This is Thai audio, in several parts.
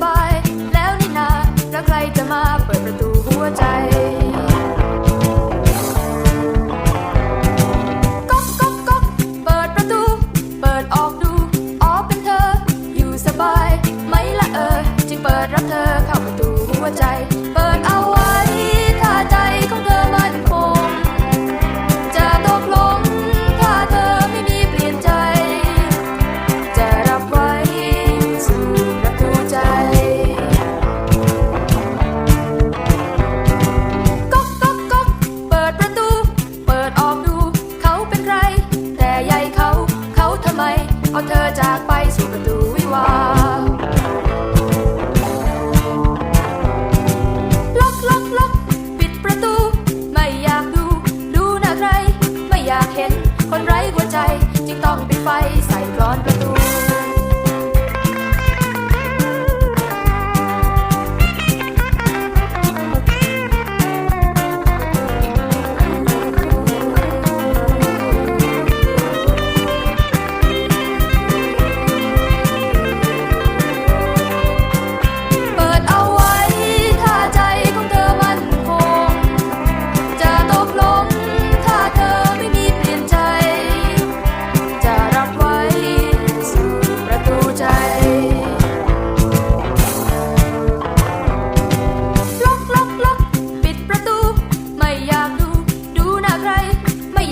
Bye. จึงต้องปิดไฟใส่กรอน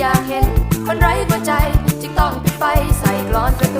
อยากเห็น คนไร้หัวใจ จึงต้องปิดไฟใส่กลอนประตู